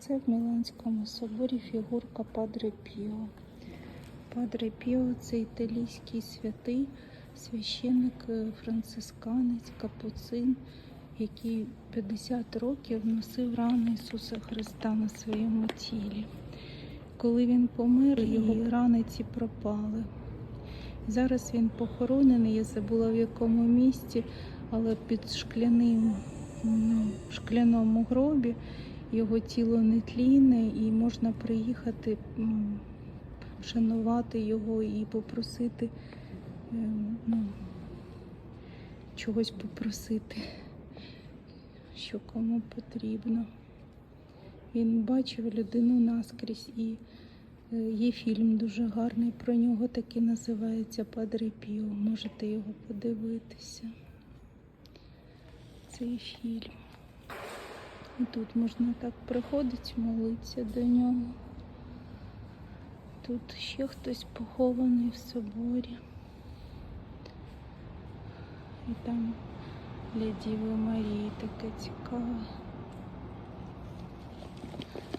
Це в Міланському соборі фігурка Падре Піо. Падре Піо це італійський святий, священник, е, францисканець, капуцин, який 50 років носив рани Ісуса Христа на своєму тілі. Коли він помер, його рани ці пропали. Зараз він похоронений, я забула в якому місті, але під шкляним м, шкляному гробі його тіло не тліне і можна приїхати м, вшанувати його і попросити е, ну, чогось попросити, що кому потрібно. Він бачив людину наскрізь і е, є фільм дуже гарний про нього, такий називається Падре Піо. Можете його подивитися. Цей фільм. І тут можна так приходити, молитися до нього. Тут ще хтось похований в соборі. І там для Діви Марії таке цікаве.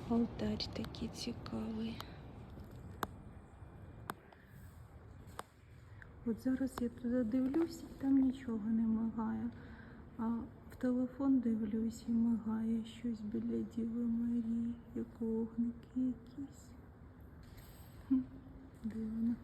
Алтарь такий цікавий. От зараз я туди дивлюсь, і там нічого не мигає. Телефон дивлюсь і мигає щось біля Діви Марії, як вогники якісь. Дивно.